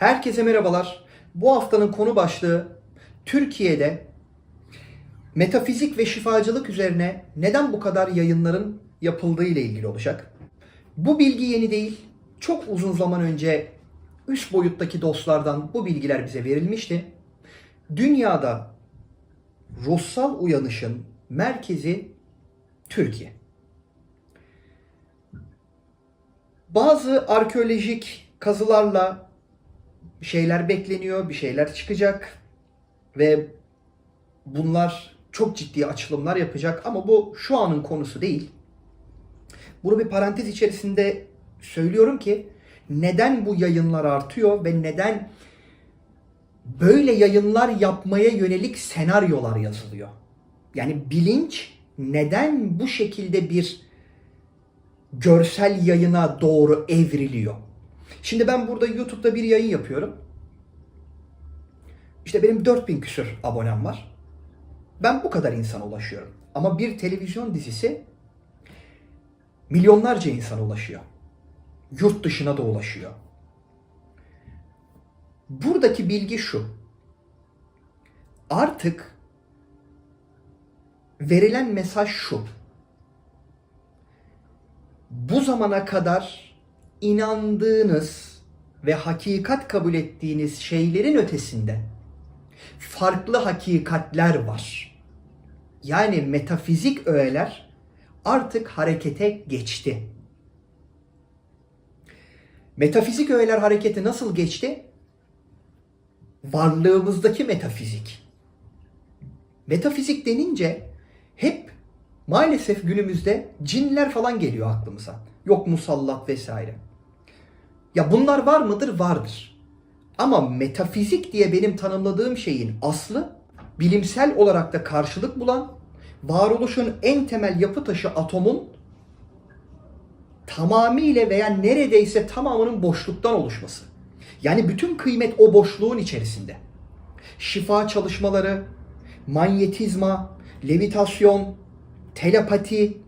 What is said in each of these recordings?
Herkese merhabalar. Bu haftanın konu başlığı Türkiye'de metafizik ve şifacılık üzerine neden bu kadar yayınların yapıldığı ile ilgili olacak. Bu bilgi yeni değil. Çok uzun zaman önce üst boyuttaki dostlardan bu bilgiler bize verilmişti. Dünyada ruhsal uyanışın merkezi Türkiye. Bazı arkeolojik kazılarla bir şeyler bekleniyor, bir şeyler çıkacak ve bunlar çok ciddi açılımlar yapacak ama bu şu anın konusu değil. Bunu bir parantez içerisinde söylüyorum ki neden bu yayınlar artıyor ve neden böyle yayınlar yapmaya yönelik senaryolar yazılıyor. Yani bilinç neden bu şekilde bir görsel yayına doğru evriliyor? Şimdi ben burada YouTube'da bir yayın yapıyorum. İşte benim 4000 küsür abonem var. Ben bu kadar insana ulaşıyorum. Ama bir televizyon dizisi milyonlarca insana ulaşıyor. Yurt dışına da ulaşıyor. Buradaki bilgi şu. Artık verilen mesaj şu. Bu zamana kadar inandığınız ve hakikat kabul ettiğiniz şeylerin ötesinde farklı hakikatler var. Yani metafizik öğeler artık harekete geçti. Metafizik öğeler harekete nasıl geçti? Varlığımızdaki metafizik. Metafizik denince hep maalesef günümüzde cinler falan geliyor aklımıza. Yok musallat vesaire. Ya bunlar var mıdır? Vardır. Ama metafizik diye benim tanımladığım şeyin aslı bilimsel olarak da karşılık bulan varoluşun en temel yapı taşı atomun tamamıyla veya neredeyse tamamının boşluktan oluşması. Yani bütün kıymet o boşluğun içerisinde. Şifa çalışmaları, manyetizma, levitasyon, telepati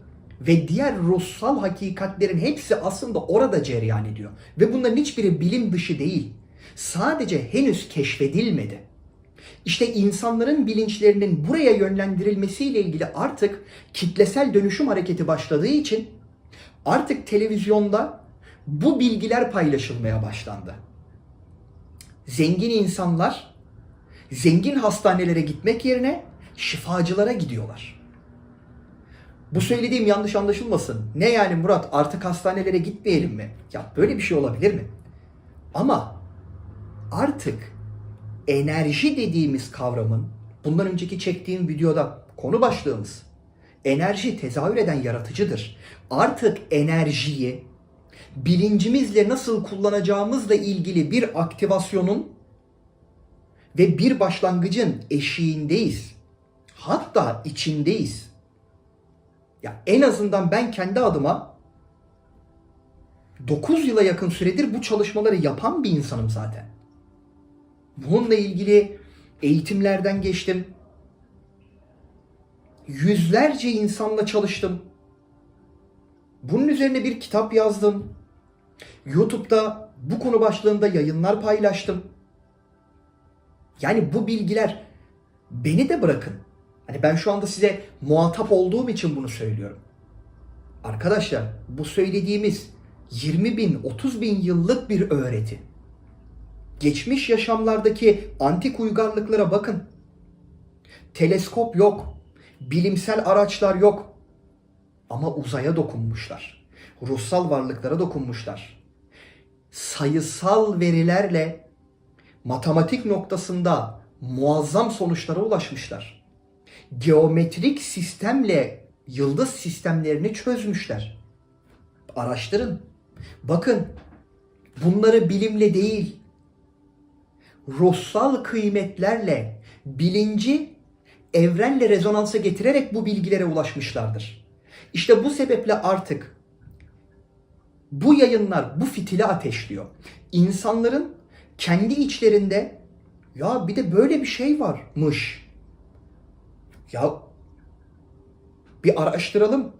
ve diğer ruhsal hakikatlerin hepsi aslında orada cereyan ediyor. Ve bunların hiçbiri bilim dışı değil. Sadece henüz keşfedilmedi. İşte insanların bilinçlerinin buraya yönlendirilmesiyle ilgili artık kitlesel dönüşüm hareketi başladığı için artık televizyonda bu bilgiler paylaşılmaya başlandı. Zengin insanlar zengin hastanelere gitmek yerine şifacılara gidiyorlar. Bu söylediğim yanlış anlaşılmasın. Ne yani Murat artık hastanelere gitmeyelim mi? Ya böyle bir şey olabilir mi? Ama artık enerji dediğimiz kavramın bundan önceki çektiğim videoda konu başlığımız enerji tezahür eden yaratıcıdır. Artık enerjiyi bilincimizle nasıl kullanacağımızla ilgili bir aktivasyonun ve bir başlangıcın eşiğindeyiz. Hatta içindeyiz. Ya en azından ben kendi adıma 9 yıla yakın süredir bu çalışmaları yapan bir insanım zaten. Bununla ilgili eğitimlerden geçtim. Yüzlerce insanla çalıştım. Bunun üzerine bir kitap yazdım. YouTube'da bu konu başlığında yayınlar paylaştım. Yani bu bilgiler beni de bırakın. Hani ben şu anda size muhatap olduğum için bunu söylüyorum. Arkadaşlar bu söylediğimiz 20 bin, 30 bin yıllık bir öğreti. Geçmiş yaşamlardaki antik uygarlıklara bakın. Teleskop yok. Bilimsel araçlar yok. Ama uzaya dokunmuşlar. Ruhsal varlıklara dokunmuşlar. Sayısal verilerle matematik noktasında muazzam sonuçlara ulaşmışlar. Geometrik sistemle yıldız sistemlerini çözmüşler. Araştırın. Bakın bunları bilimle değil, ruhsal kıymetlerle bilinci evrenle rezonansa getirerek bu bilgilere ulaşmışlardır. İşte bu sebeple artık bu yayınlar bu fitili ateşliyor. İnsanların kendi içlerinde ya bir de böyle bir şey varmış. Ya bir araştıralım,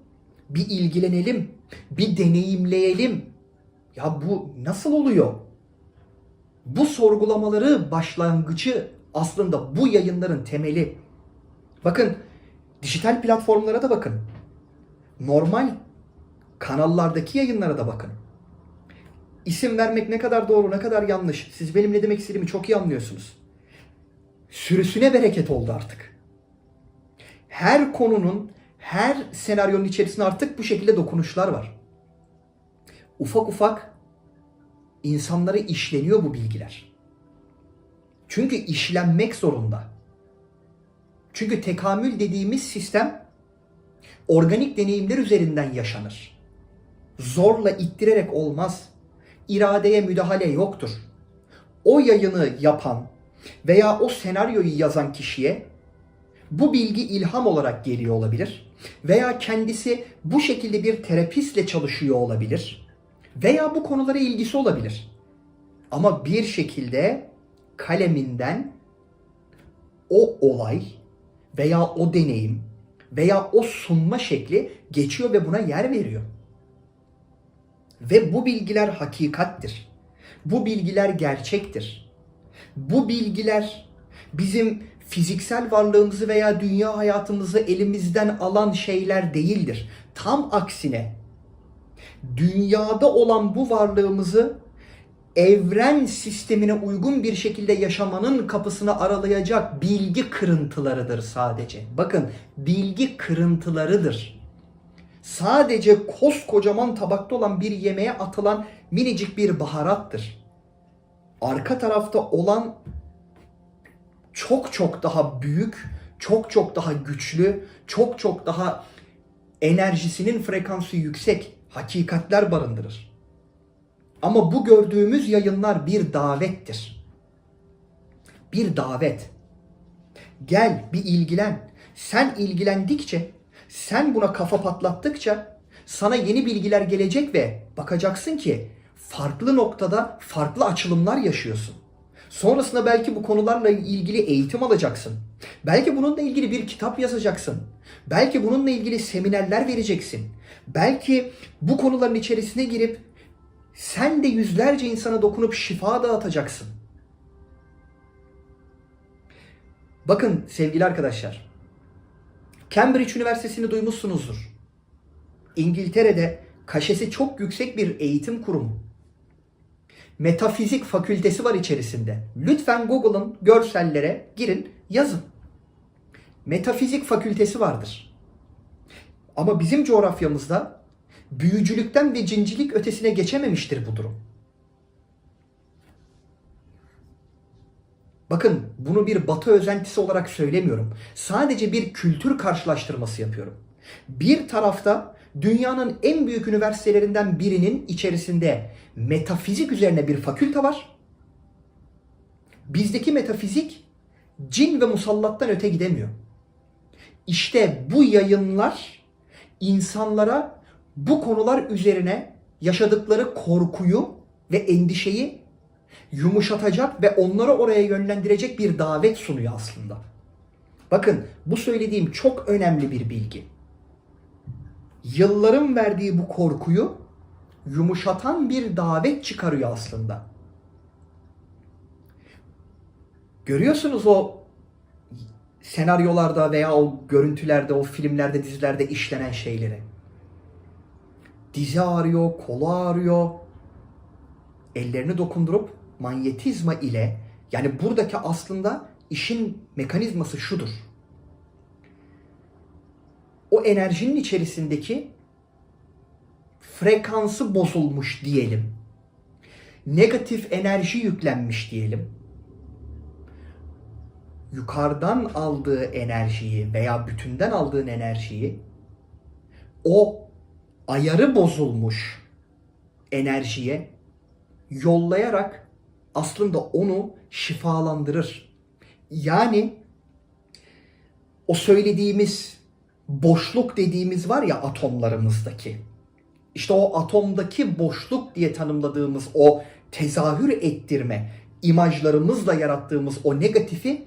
bir ilgilenelim, bir deneyimleyelim. Ya bu nasıl oluyor? Bu sorgulamaları başlangıcı aslında bu yayınların temeli. Bakın dijital platformlara da bakın. Normal kanallardaki yayınlara da bakın. İsim vermek ne kadar doğru, ne kadar yanlış. Siz benim ne demek istediğimi çok iyi anlıyorsunuz. Sürüsüne bereket oldu artık. Her konunun, her senaryonun içerisinde artık bu şekilde dokunuşlar var. Ufak ufak insanlara işleniyor bu bilgiler. Çünkü işlenmek zorunda. Çünkü tekamül dediğimiz sistem organik deneyimler üzerinden yaşanır. Zorla ittirerek olmaz. İradeye müdahale yoktur. O yayını yapan veya o senaryoyu yazan kişiye bu bilgi ilham olarak geliyor olabilir. Veya kendisi bu şekilde bir terapistle çalışıyor olabilir. Veya bu konulara ilgisi olabilir. Ama bir şekilde kaleminden o olay veya o deneyim veya o sunma şekli geçiyor ve buna yer veriyor. Ve bu bilgiler hakikattir. Bu bilgiler gerçektir. Bu bilgiler bizim fiziksel varlığımızı veya dünya hayatımızı elimizden alan şeyler değildir. Tam aksine dünyada olan bu varlığımızı evren sistemine uygun bir şekilde yaşamanın kapısını aralayacak bilgi kırıntılarıdır sadece. Bakın bilgi kırıntılarıdır. Sadece koskocaman tabakta olan bir yemeğe atılan minicik bir baharattır. Arka tarafta olan çok çok daha büyük, çok çok daha güçlü, çok çok daha enerjisinin frekansı yüksek hakikatler barındırır. Ama bu gördüğümüz yayınlar bir davettir. Bir davet. Gel bir ilgilen. Sen ilgilendikçe, sen buna kafa patlattıkça sana yeni bilgiler gelecek ve bakacaksın ki farklı noktada farklı açılımlar yaşıyorsun. Sonrasında belki bu konularla ilgili eğitim alacaksın. Belki bununla ilgili bir kitap yazacaksın. Belki bununla ilgili seminerler vereceksin. Belki bu konuların içerisine girip sen de yüzlerce insana dokunup şifa dağıtacaksın. Bakın sevgili arkadaşlar. Cambridge Üniversitesi'ni duymuşsunuzdur. İngiltere'de kaşesi çok yüksek bir eğitim kurumu. Metafizik fakültesi var içerisinde. Lütfen Google'ın görsellere girin, yazın. Metafizik fakültesi vardır. Ama bizim coğrafyamızda büyücülükten ve cincilik ötesine geçememiştir bu durum. Bakın bunu bir batı özentisi olarak söylemiyorum. Sadece bir kültür karşılaştırması yapıyorum. Bir tarafta dünyanın en büyük üniversitelerinden birinin içerisinde metafizik üzerine bir fakülte var. Bizdeki metafizik cin ve musallattan öte gidemiyor. İşte bu yayınlar insanlara bu konular üzerine yaşadıkları korkuyu ve endişeyi yumuşatacak ve onları oraya yönlendirecek bir davet sunuyor aslında. Bakın bu söylediğim çok önemli bir bilgi. Yılların verdiği bu korkuyu yumuşatan bir davet çıkarıyor aslında. Görüyorsunuz o senaryolarda veya o görüntülerde, o filmlerde, dizilerde işlenen şeyleri. Dizi ağrıyor, kolu ağrıyor. Ellerini dokundurup manyetizma ile yani buradaki aslında işin mekanizması şudur. O enerjinin içerisindeki frekansı bozulmuş diyelim. Negatif enerji yüklenmiş diyelim. Yukarıdan aldığı enerjiyi veya bütünden aldığın enerjiyi o ayarı bozulmuş enerjiye yollayarak aslında onu şifalandırır. Yani o söylediğimiz boşluk dediğimiz var ya atomlarımızdaki. İşte o atomdaki boşluk diye tanımladığımız o tezahür ettirme, imajlarımızla yarattığımız o negatifi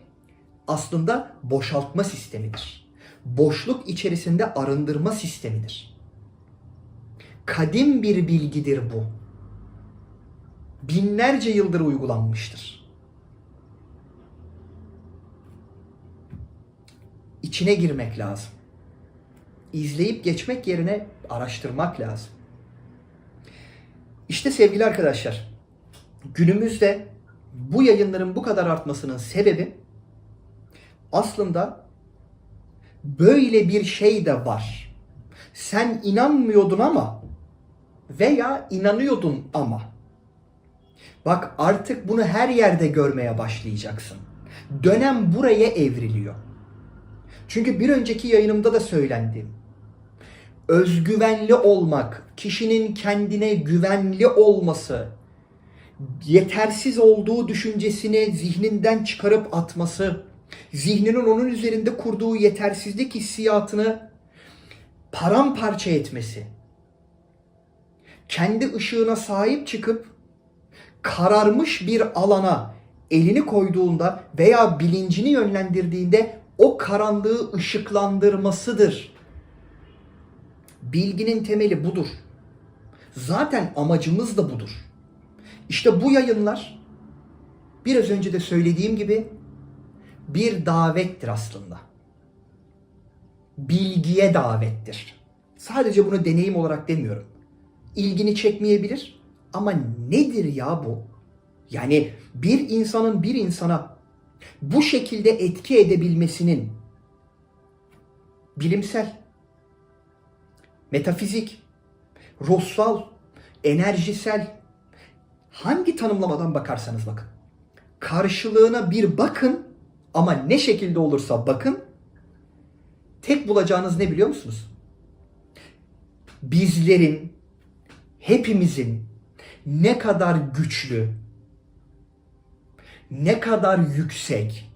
aslında boşaltma sistemidir. Boşluk içerisinde arındırma sistemidir. Kadim bir bilgidir bu. binlerce yıldır uygulanmıştır. İçine girmek lazım. İzleyip geçmek yerine araştırmak lazım. İşte sevgili arkadaşlar, günümüzde bu yayınların bu kadar artmasının sebebi aslında böyle bir şey de var. Sen inanmıyordun ama veya inanıyordun ama. Bak artık bunu her yerde görmeye başlayacaksın. Dönem buraya evriliyor. Çünkü bir önceki yayınımda da söylendi. Özgüvenli olmak, kişinin kendine güvenli olması, yetersiz olduğu düşüncesini zihninden çıkarıp atması, zihninin onun üzerinde kurduğu yetersizlik hissiyatını paramparça etmesi, kendi ışığına sahip çıkıp kararmış bir alana elini koyduğunda veya bilincini yönlendirdiğinde o karanlığı ışıklandırmasıdır. Bilginin temeli budur. Zaten amacımız da budur. İşte bu yayınlar biraz önce de söylediğim gibi bir davettir aslında. Bilgiye davettir. Sadece bunu deneyim olarak demiyorum. İlgini çekmeyebilir ama nedir ya bu? Yani bir insanın bir insana bu şekilde etki edebilmesinin bilimsel, metafizik, ruhsal, enerjisel hangi tanımlamadan bakarsanız bakın. Karşılığına bir bakın ama ne şekilde olursa bakın tek bulacağınız ne biliyor musunuz? Bizlerin, hepimizin ne kadar güçlü, ne kadar yüksek,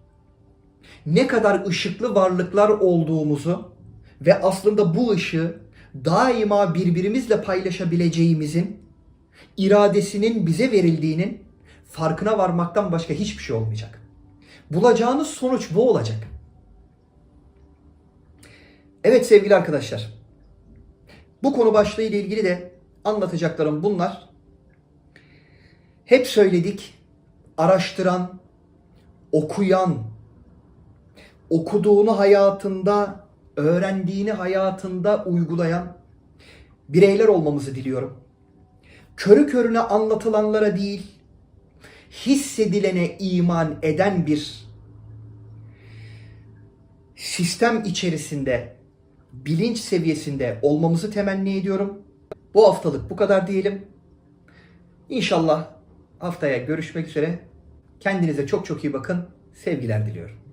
ne kadar ışıklı varlıklar olduğumuzu ve aslında bu ışığı daima birbirimizle paylaşabileceğimizin iradesinin bize verildiğinin farkına varmaktan başka hiçbir şey olmayacak. Bulacağınız sonuç bu olacak. Evet sevgili arkadaşlar. Bu konu başlığı ile ilgili de anlatacaklarım bunlar. Hep söyledik. Araştıran, okuyan, okuduğunu hayatında, öğrendiğini hayatında uygulayan bireyler olmamızı diliyorum. Körü körüne anlatılanlara değil, hissedilene iman eden bir sistem içerisinde, bilinç seviyesinde olmamızı temenni ediyorum. Bu haftalık bu kadar diyelim. İnşallah haftaya görüşmek üzere. Kendinize çok çok iyi bakın. Sevgiler diliyorum.